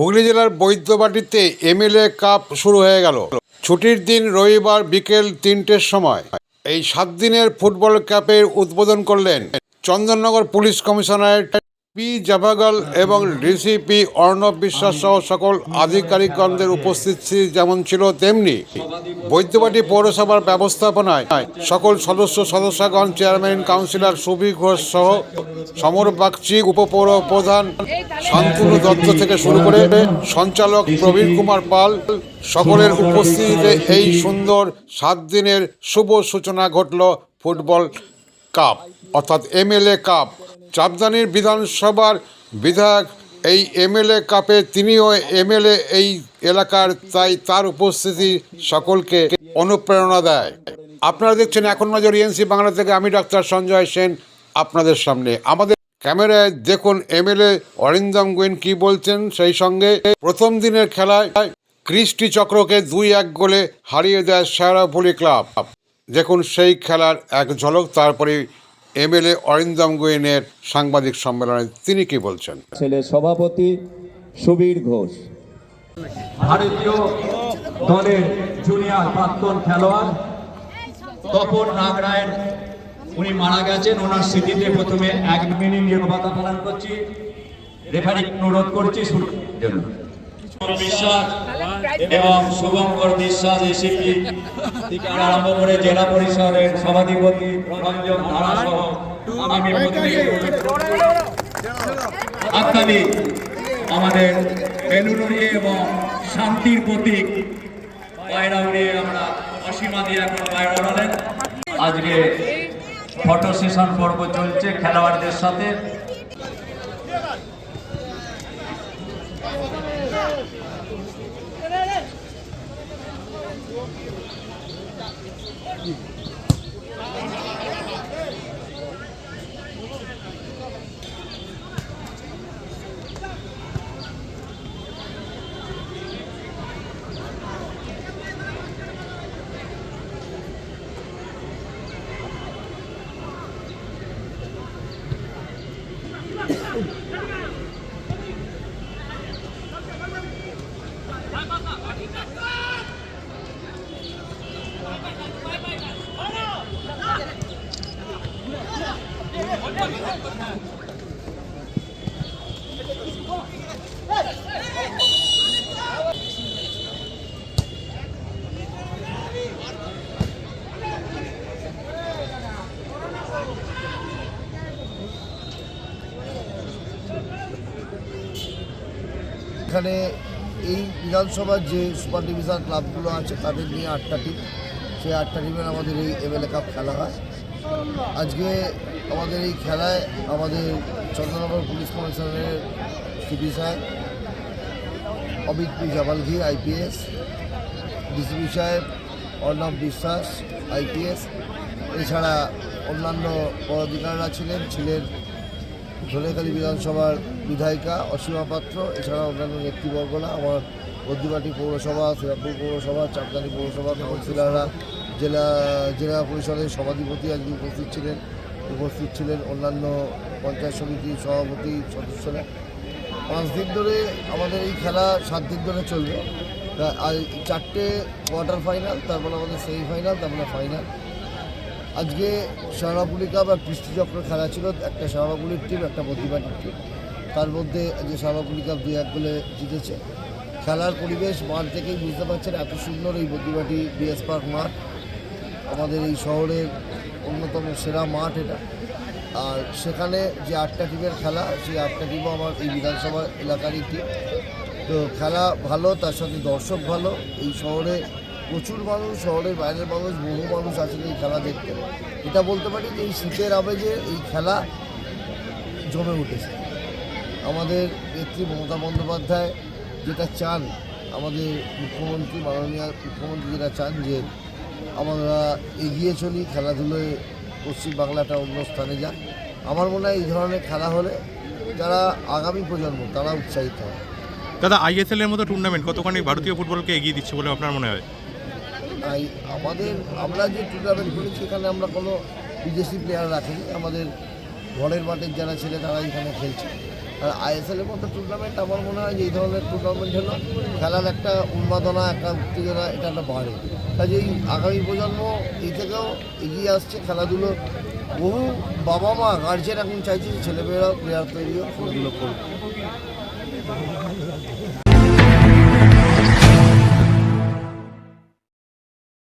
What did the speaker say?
হুগলি জেলার বৈদ্যবাটিতে MLA cup শুরু হয়ে গেল। ছুটির দিন রবিবার বিকেল তিনটের সময়। এই সাত দিনের ফুটবল কাপের উদ্বোধন করলেন Chandannagar police commissionerate P Javagal এবং ডিসিপি অর্ণব বিশ্বাস সহ সকল আধিকারিকগণদের উপস্থিতি যেমন ছিল তেমনি বৈদ্যবাটি পৌরসভার ব্যবস্থাপনায় সকল সদস্য সদস্যগণ, চেয়ারম্যান, কাউন্সিলর সুবি ঘোষ সহ সমর বাগচি, উপপৌর প্রধান শান্তনু দত্ত থেকে শুরু করে সঞ্চালক প্রবীণ কুমার পাল সকলের উপস্থিতিতে এই সুন্দর সাত দিনের শুভ সূচনা ঘটল ফুটবল কাপ, অর্থাৎ এমএলএ কাপ। চাপদানির বিধানসভার বিধায়ক এই এমএলএ কাপে তিনিও এমএলএ এই এলাকার, তাই তার উপস্থিতি সকলকে অনুপ্রেরণা দেয়। আপনারা দেখছেন এখন নজর ইএনসি বাংলা থেকে আমি ডাক্তার সঞ্জয় সেন আপনাদের সামনে। আমাদের ক্যামেরায় দেখুন এমএলএ অরিন্দম গোয়েন কি বলছেন সেই সঙ্গে প্রথম দিনের খেলায় কৃষ্টি চক্রকে দুই এক গোলে হারিয়ে দেয় শেরাফুলি ক্লাব। দেখুন সেই খেলার এক ঝলক, তারপরে এমএলএ অরিন্দম গোয়েনের সাংবাদিক সম্মেলনে তিনি কি বলছেন? ছেলে সভাপতি সুবীর ঘোষ। ভারতীয় দলের জুনিয়র প্রাক্তন খেলোয়াড় তপন নাগরায়ণ উনি মারা গেছেন। ওনার স্মৃতিতে প্রথমে এক মিনিট নিরবতা পালন করছি। রেফারি অনুরোধ করছি শুরুর জন্য। বিশ্বাস এবং শুভঙ্কর বিশ্বাস এসিপি থেকে আরম্ভ করে জেলা পরিষদের সভাধিপতি রঞ্জন ধারা সহ আমি প্রত্যেকে আমাদের বেলুন উড়িয়ে এবং শান্তির প্রতীক পায়রা উড়িয়ে আমরা অসীমা দিয়ে এখন পায়রা উড়ালেন আজকে ফটো সেশন পর্ব চলছে খেলোয়াড়দের সাথে। Thank you. এখানে এই বিধানসভার যে সুপার ডিভিশন ক্লাবগুলো আছে, তাদের নিয়ে আটটা টিম সেই আটটা টিমের আমাদের এই এমএলএ কাপ খেলা হয়। আজকে আমাদের এই খেলায় আমাদের চন্দ্রনগর পুলিশ কমিশনারের সিপি সাহেব অমিত পি আইপিএস ডিসিপি সাহেব, অর্ণব বিশ্বাস আইপিএস এছাড়া অন্যান্য পদাধিকারীরা ছিলেন ছিলেন ধনেখালী বিধানসভার বিধায়িকা অসীমা পাত্র এছাড়া অন্যান্য নেতৃবর্গরা, আমার বদ্যিবাটি পৌরসভা, শ্রীরামপুর পৌরসভা চাপদানি পৌরসভা কাউন্সিলররা জেলা জেলা পরিষদের সভাধিপতি আজকে উপস্থিত ছিলেন। উপস্থিত ছিলেন অন্যান্য পঞ্চায়েত সমিতির সভাপতি, সদস্যরা। পাঁচ দিন ধরে আমাদের এই খেলা সাত দিন ধরে চলবে। আর চারটে কোয়ার্টার ফাইনাল তারপর আমাদের সেমিফাইনাল তারপরে ফাইনাল আজকে শেওড়াপুলি কাপ আর কৃষ্টিচক্র খেলা ছিল, একটা শেওড়াপুলির টিম একটা প্রতিবাদীর টিম তার মধ্যে যে শেওড়াপুলি কাপ দুই এক গোলে জিতেছে। খেলার পরিবেশ মাঠ থেকেই বুঝতে পারছেন, এত সুন্দর এই প্রতিবাদী বিএস পার্ক মাঠ। আমাদের এই শহরের অন্যতম সেরা মাঠ এটা। আর সেখানে যে আটটা টিমের খেলা, সেই আটটা টিমও আমার এই বিধানসভা এলাকারই টিম তো খেলা ভালো, তার সাথে দর্শক ভালো। এই শহরে প্রচুর মানুষ, শহরের বাইরের মানুষ, বহু মানুষ আছেন এই খেলা দেখতে এটা বলতে পারি যে এই শীতের আবেগে এই খেলা জমে উঠেছে। আমাদের নেত্রী মমতা বন্দ্যোপাধ্যায় যেটা চান, আমাদের মুখ্যমন্ত্রী, মাননীয় মুখ্যমন্ত্রী যেটা চান যে আমরা এগিয়ে চলি খেলাধুলোয় পশ্চিমবাংলাটা অন্য স্থানে যাক। আমার মনে হয় এই ধরনের খেলা হলে যারা আগামী প্রজন্ম তারা উৎসাহিত হয় দাদা আইএসএল এর মতো টুর্নামেন্ট কতখানি ভারতীয় ফুটবলকে এগিয়ে দিচ্ছে বলে আপনার মনে হয়? তাই আমাদের আমরা যে টুর্নামেন্ট করেছি এখানে আমরা কোনো বিদেশি প্লেয়ার রাখিনি। আমাদের ঘরের মাঠের যারা ছেলে তারা এখানে খেলছে। আর আইএসএলের মতো টুর্নামেন্ট আমার মনে হয় যে এই ধরনের টুর্নামেন্ট হলো খেলার একটা উন্মাদনা একটা উত্তেজনা এটা একটা বাড়ে। এই আগামী প্রজন্ম এই থেকেও এগিয়ে আসছে, খেলাধুলো বহু বাবা মা গার্জেন এখন চাইছে ছেলেমেয়েরা প্লেয়ার তৈরি হোক। খেলাধুলো করুক।